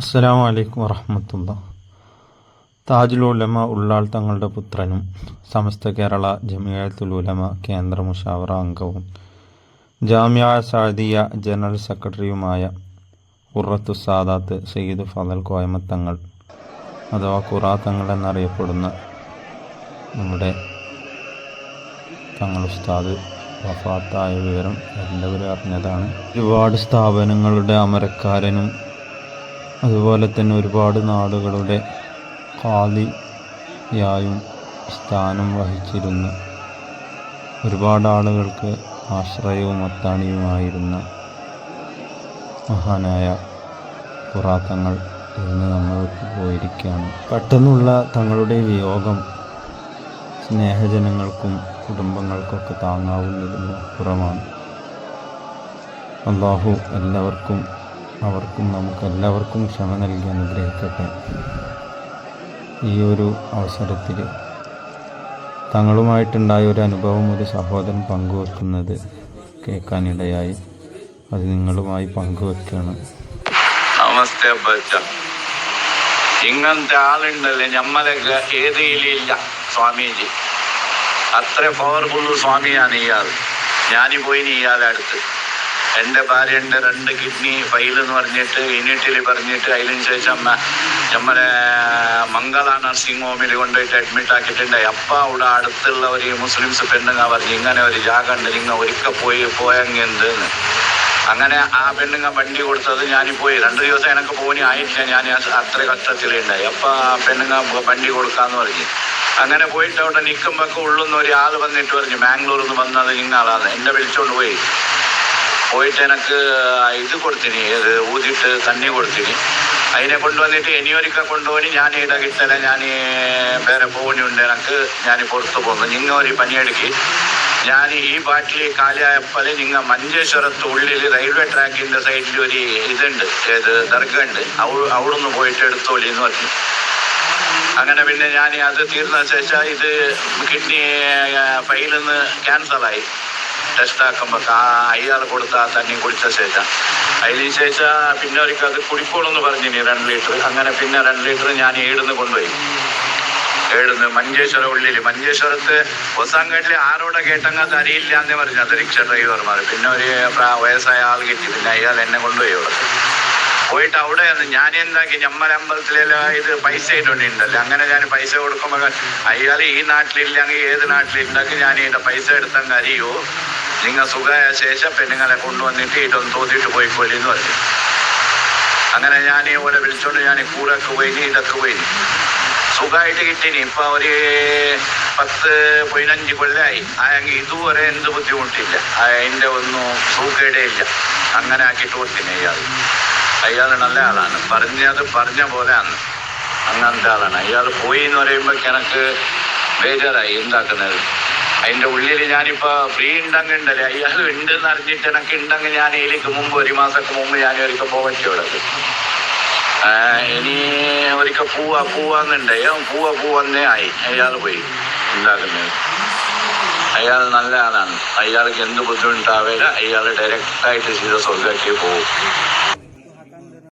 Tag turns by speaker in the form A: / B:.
A: അസ്സലാമു അലൈക്കും വറഹമത്തുള്ള. താജുൽ ഉലമ ഉള്ളാൾ തങ്ങളുടെ പുത്രനും സമസ്ത കേരള ജമിയത്തുൽ ഉലമ കേന്ദ്ര മുഷാവറ അംഗവും ജാമ്യ സാദിയ ജനറൽ സെക്രട്ടറിയുമായ ഉറത്തു സാദാത്ത് സയ്യിദ് ഫതൽ കോയമത്തങ്ങൾ അഥവാ ഖുറാ തങ്ങൾ എന്നറിയപ്പെടുന്ന നമ്മുടെ തങ്ങൾ ഉസ്താദ് വഫാത്തായ വിവരം എല്ലാവരും അറിഞ്ഞതാണ്. ഒരുപാട് സ്ഥാപനങ്ങളുടെ അമരക്കാരനും അതുപോലെ തന്നെ ഒരുപാട് നാടുകളുടെ കാലിയായും സ്ഥാനം വഹിച്ചിരുന്ന ഒരുപാട് ആളുകൾക്ക് ആശ്രയവും അത്താണിയുമായിരുന്ന മഹാനായ പുറാത്തങ്ങൾ ഇന്ന് നമ്മൾ പോയിരിക്കുകയാണ്. പെട്ടെന്നുള്ള തങ്ങളുടെ വിയോഗം സ്നേഹജനങ്ങൾക്കും കുടുംബങ്ങൾക്കൊക്കെ താങ്ങാവുന്നതിന് അപ്പുറമാണ് അള്ളാഹു എല്ലാവർക്കും അവർക്കും നമുക്ക് എല്ലാവർക്കും ക്ഷമ നൽകി അനുഗ്രഹിക്കട്ടെ. ഈ ഒരു അവസരത്തിൽ തങ്ങളുമായിട്ടുണ്ടായ ഒരു അനുഭവം ഒരു സഹോദരൻ പങ്കുവെക്കുന്നത് കേൾക്കാനിടയായി. അത് നിങ്ങളുമായി പങ്കുവെക്കുകയാണ്
B: നമസ്തേ ഇങ്ങനത്തെ ആളുണ്ടല്ലേ നമ്മളെ ഏരിയയിലില്ല സ്വാമിജി. അത്ര പവർഫുൾ സ്വാമിയാണ് ഇയാൾ ഞാൻ പോയി ഇയാളെ അടുത്ത്. എന്റെ ഭാര്യന്റെ രണ്ട് കിഡ്നി ഫൈൽ എന്ന് പറഞ്ഞിട്ട് യൂണിറ്റിൽ പറഞ്ഞിട്ട് അതിന് ശേഷം നമ്മളെ മംഗള നഴ്സിംഗ് ഹോമിൽ കൊണ്ടുപോയിട്ട് അഡ്മിറ്റ് ആക്കിയിട്ടുണ്ട്. അപ്പ അവിടെ അടുത്തുള്ള ഒരു മുസ്ലിംസ് പെണ്ണുങ്ങ പറഞ്ഞു ഇങ്ങനെ ഒരു ജാഗ ഉണ്ട് നിങ്ങൾ ഒരിക്കൽ പോയി പോയെങ്കിൽ അങ്ങനെ ആ പെണ്ണുങ്ങ വണ്ടി കൊടുത്തത് ഞാൻ പോയി. രണ്ട് ദിവസം എനിക്ക് പോകുന്ന ആയിട്ടില്ല. ഞാൻ അത്ര കഷ്ടത്തിലുണ്ടായി. അപ്പം ആ പെണ്ണുങ്ങ വണ്ടി കൊടുക്കാന്ന് പറഞ്ഞു. അങ്ങനെ പോയിട്ട് അവിടെ നിൽക്കുമ്പോൾ ഉള്ളുന്ന ഒരാൾ വന്നിട്ട് പറഞ്ഞു ബാംഗ്ലൂർ നിന്ന് വന്നത് നിങ്ങളാണ് എന്നെ വിളിച്ചുകൊണ്ട് പോയി. പോയിട്ട് എനിക്ക് ഇത് കൊടുത്തിനി അത് ഊതിയിട്ട് തണ്ണി കൊടുത്തിനി. അതിനെ കൊണ്ടുവന്നിട്ട് ഇനിയൊരിക്കൽ കൊണ്ടുപോയി ഞാൻ ഇവിടെ കിട്ടല ഞാൻ വേറെ പോകുന്നുണ്ട് എനിക്ക് ഞാൻ പുറത്തു പോകുന്നു. നിങ്ങൾ ഒരു പണിയെടുക്കി. ഞാൻ ഈ പാട്ടിൽ കാലിയായപ്പോൾ നിങ്ങൾ മഞ്ചേശ്വരത്ത് ഉള്ളിൽ റെയിൽവേ ട്രാക്കിന്റെ സൈഡിൽ ഒരു ഇതുണ്ട് ഏത് ദർഗ ഉണ്ട് അവിടുന്ന് പോയിട്ട് എടുത്തോളി എന്ന് പറഞ്ഞു. അങ്ങനെ പിന്നെ ഞാൻ അത് തീർന്ന ശേഷം ഇത് കിഡ്നി ഫൈലിൽ നിന്ന് ക്യാൻസലായി. ടെസ്റ്റ് ആക്കുമ്പോൾ ആ അയാൾ കൊടുത്ത ആ തണ്ണി കുടിച്ച ശേഷം. അതിന് ശേഷം പിന്നെ ഒരിക്കൽ അത് കുടിക്കണമെന്ന് പറഞ്ഞു രണ്ട് ലിറ്റർ. അങ്ങനെ പിന്നെ രണ്ട് ലിറ്റർ ഞാൻ ഏടുന്ന് കൊണ്ടുപോയി. ഏടുന്ന് മഞ്ചേശ്വര ഉള്ളിൽ മഞ്ചേശ്വരത്ത് ഒസാങ്കട്ടിൽ ആരോടെ കേട്ടങ്ങ അറിയില്ല എന്നേ പറഞ്ഞു അത് റിക്ഷ ഡ്രൈവർമാർ പിന്നെ ഒരു വയസ്സായ ആൾ കിട്ടി. പിന്നെ അയാൾ എന്നെ കൊണ്ടുപോയി അവിടെ. പോയിട്ട് അവിടെ ഞാൻ എന്താക്കി ഞമ്മലമ്പലത്തിലെല്ലാം ഇത് പൈസ ഇട്ടുണ്ടല്ലോ അങ്ങനെ ഞാൻ പൈസ കൊടുക്കുമ്പോൾ അയാൾ ഈ നാട്ടിലില്ലെങ്കിൽ ഏത് നാട്ടിലുണ്ടെങ്കിൽ ഞാൻ ഇതിന്റെ പൈസ എടുത്തങ്ങ് അറിയൂ നിങ്ങൾ സുഖമായ ശേഷം പെണ്ണുങ്ങളെ കൊണ്ടുവന്നിട്ട് ഇതൊന്ന് തോന്നിയിട്ട് പോയിക്കോലി എന്ന് പറഞ്ഞു. അങ്ങനെ ഞാൻ ഇവിടെ വിളിച്ചോണ്ട് ഞാൻ കൂടൊക്കെ പോയി ഇതൊക്കെ പോയി സുഖമായിട്ട് കിട്ടിനി. ഇപ്പൊ ഒരു പത്ത് പതിനഞ്ച് കൊല്ലായി. ആയെങ്കിൽ ഇതുവരെ എന്ത് ബുദ്ധിമുട്ടില്ല. അതിന്റെ ഒന്നും സൂക്കേടേ ഇല്ല അങ്ങനെ ആക്കിയിട്ട് കൊടുത്തിന് അയാൾ അയാൾ നല്ല ആളാണ്. പറഞ്ഞത് പറഞ്ഞ പോലെയാണ് അങ്ങനത്തെ ആളാണ്. അയാൾ പോയി എന്ന് പറയുമ്പോൾ എനിക്ക് ബേജാറായി എന്താക്കുന്നത്. അതിന്റെ ഉള്ളിൽ ഞാനിപ്പോൾ ഫ്രീ ഉണ്ടെങ്കിൽ ഉണ്ടല്ലേ? അയാൾ ഉണ്ട് എന്ന് അറിഞ്ഞിട്ട് എനിക്ക് ഉണ്ടെങ്കിൽ ഞാൻ ഇതിലേക്ക് മുമ്പ് ഒരു മാസമൊക്കെ മുമ്പ് ഞാൻ ഒരിക്കൽ പോകാൻ ആ, ഇനി ഒരിക്കൽ പൂവാ പൂവാന്നുണ്ട്. അവൻ പൂവ പൂവന്നേ ആയി. അയാൾ പോയി. ഉണ്ടാക്കുന്നത് അയാൾ നല്ല ആളാണ്. അയാൾക്ക് എന്ത് ബുദ്ധിമുട്ടാവില്ല അയാൾ ഡയറക്റ്റായിട്ട് ചെയ്ത സ്വർഗത്തിൽ പോകും